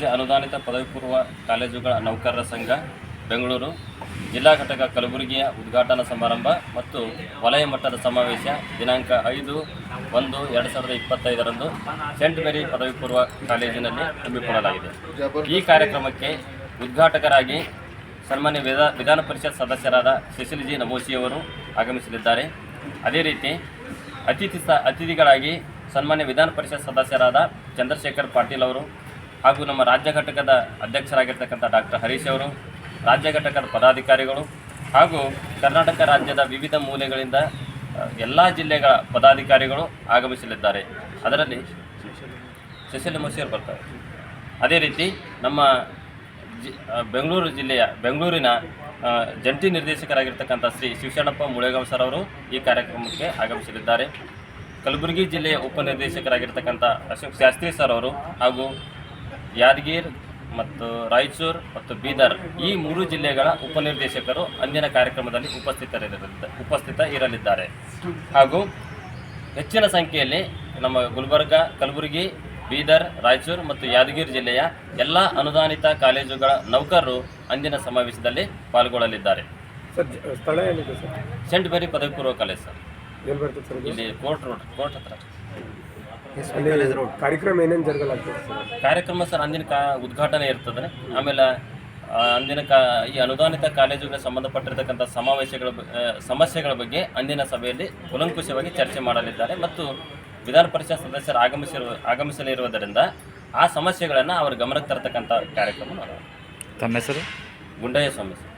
ರಾಜ್ಯ ಅನುದಾನಿತ ಪದವಿ ಪೂರ್ವ ಕಾಲೇಜುಗಳ ನೌಕರರ ಸಂಘ, ಬೆಂಗಳೂರು, ಜಿಲ್ಲಾ ಘಟಕ ಕಲಬುರಗಿಯ ಉದ್ಘಾಟನಾ ಸಮಾರಂಭ ಮತ್ತು ವಲಯ ಮಟ್ಟದ ಸಮಾವೇಶ ದಿನಾಂಕ ಐದು ಒಂದು ಎರಡು ಸಾವಿರದ ಇಪ್ಪತ್ತೈದರಂದು ಸೆಂಟ್ ಮೇರಿ ಪದವಿ ಪೂರ್ವ ಕಾಲೇಜಿನಲ್ಲಿ ಹಮ್ಮಿಕೊಳ್ಳಲಾಗಿದೆ ಈ ಕಾರ್ಯಕ್ರಮಕ್ಕೆ ಉದ್ಘಾಟಕರಾಗಿ ಸನ್ಮಾನ್ಯ ವಿಧಾ, ವಿಧಾನ ಪರಿಷತ್ ಸದಸ್ಯರಾದ ಶಶಿಲ್ ಜಿ ನಮೋಶಿಯವರು ಆಗಮಿಸಲಿದ್ದಾರೆ. ಅದೇ ರೀತಿ ಅತಿಥಿ ಅತಿಥಿಗಳಾಗಿ ಸನ್ಮಾನ್ಯ ವಿಧಾನ ಪರಿಷತ್ ಸದಸ್ಯರಾದ ಚಂದ್ರಶೇಖರ್ ಪಾಟೀಲ್ ಅವರು ಹಾಗೂ ನಮ್ಮ ರಾಜ್ಯ ಘಟಕದ ಅಧ್ಯಕ್ಷರಾಗಿರ್ತಕ್ಕಂಥ ಡಾಕ್ಟರ್ ಹರೀಶ್ ಅವರು, ರಾಜ್ಯ ಘಟಕದ ಪದಾಧಿಕಾರಿಗಳು ಹಾಗೂ ಕರ್ನಾಟಕ ರಾಜ್ಯದ ವಿವಿಧ ಮೂಲೆಗಳಿಂದ ಎಲ್ಲ ಜಿಲ್ಲೆಗಳ ಪದಾಧಿಕಾರಿಗಳು ಆಗಮಿಸಲಿದ್ದಾರೆ. ಅದರಲ್ಲಿ ಸುಶೀಲ್ ಮಸೀರ್ ಬರ್ತಾರೆ. ಅದೇ ರೀತಿ ನಮ್ಮ ಜಿ ಬೆಂಗಳೂರು ಜಿಲ್ಲೆಯ, ಬೆಂಗಳೂರಿನ ಜಂಟಿ ನಿರ್ದೇಶಕರಾಗಿರ್ತಕ್ಕಂಥ ಶ್ರೀ ಶಿವಶರಣಪ್ಪ ಮುಳೆಗಾವ್ ಸರ್ ಅವರು ಈ ಕಾರ್ಯಕ್ರಮಕ್ಕೆ ಆಗಮಿಸಲಿದ್ದಾರೆ. ಕಲಬುರಗಿ ಜಿಲ್ಲೆಯ ಉಪನಿರ್ದೇಶಕರಾಗಿರ್ತಕ್ಕಂಥ ಅಶೋಕ್ ಶಾಸ್ತ್ರಿ ಸರ್ ಅವರು ಹಾಗೂ ಯಾದಗಿರ್ ಮತ್ತು ರಾಯಚೂರು ಮತ್ತು ಬೀದರ್ ಈ ಮೂರು ಜಿಲ್ಲೆಗಳ ಉಪನಿರ್ದೇಶಕರು ಅಂದಿನ ಕಾರ್ಯಕ್ರಮದಲ್ಲಿ ಉಪಸ್ಥಿತರಿರಲಿದ್ದ ಉಪಸ್ಥಿತ ಇರಲಿದ್ದಾರೆ. ಹಾಗೂ ಹೆಚ್ಚಿನ ಸಂಖ್ಯೆಯಲ್ಲಿ ನಮ್ಮ ಗುಲ್ಬರ್ಗ ಕಲಬುರಗಿ ಬೀದರ್ ರಾಯಚೂರು ಮತ್ತು ಯಾದಗಿರಿ ಜಿಲ್ಲೆಯ ಎಲ್ಲ ಅನುದಾನಿತ ಕಾಲೇಜುಗಳ ನೌಕರರು ಅಂದಿನ ಸಮಾವೇಶದಲ್ಲಿ ಪಾಲ್ಗೊಳ್ಳಲಿದ್ದಾರೆ. ಸ್ಥಳ ಸೆಂಟ್ ಮೇರಿ ಪದವಿ ಪೂರ್ವ ಕಾಲೇಜ್ ಸರ್. ಇಲ್ಲಿ ಕೋರ್ಟ್ ರೋಡ್ ಕೋರ್ಟ್ ಹತ್ರ. ಅಲ್ಲಿ ಕಾರ್ಯಕ್ರಮ ಏನೇನು ಜರುಗಲಾಗ್ತದೆ ಸರ್? ಕಾರ್ಯಕ್ರಮ ಸರ್ ಅಂದಿನ ಕಾ ಉದ್ಘಾಟನೆ ಇರ್ತದೆ. ಆಮೇಲೆ ಆ, ಅಂದಿನ ಕಾ ಈ ಅನುದಾನಿತ ಕಾಲೇಜುಗಳಿಗೆ ಸಂಬಂಧಪಟ್ಟಿರ್ತಕ್ಕಂಥ ಸಮಾವೇಶಗಳ ಬ- ಆ, ಸಮಸ್ಯೆಗಳ ಬಗ್ಗೆ ಅಂದಿನ ಸಭೆಯಲ್ಲಿ ಕೂಲಂಕುಷವಾಗಿ ಚರ್ಚೆ ಮಾಡಲಿದ್ದಾರೆ ಮತ್ತು ವಿಧಾನ ಪರಿಷತ್ ಸದಸ್ಯರು ಆಗಮಿಸಿರುವ ಆಗಮಿಸಲಿರುವುದರಿಂದ ಆ ಸಮಸ್ಯೆಗಳನ್ನು ಅವರ ಗಮನಕ್ಕೆ ತರತಕ್ಕಂಥ ಕಾರ್ಯಕ್ರಮ ಮಾಡೋಣ ತಮ್ಮ ಹೆಸರು? ಗುಂಡಯ್ಯ ಸ್ವಾಮಿ ಸರ್.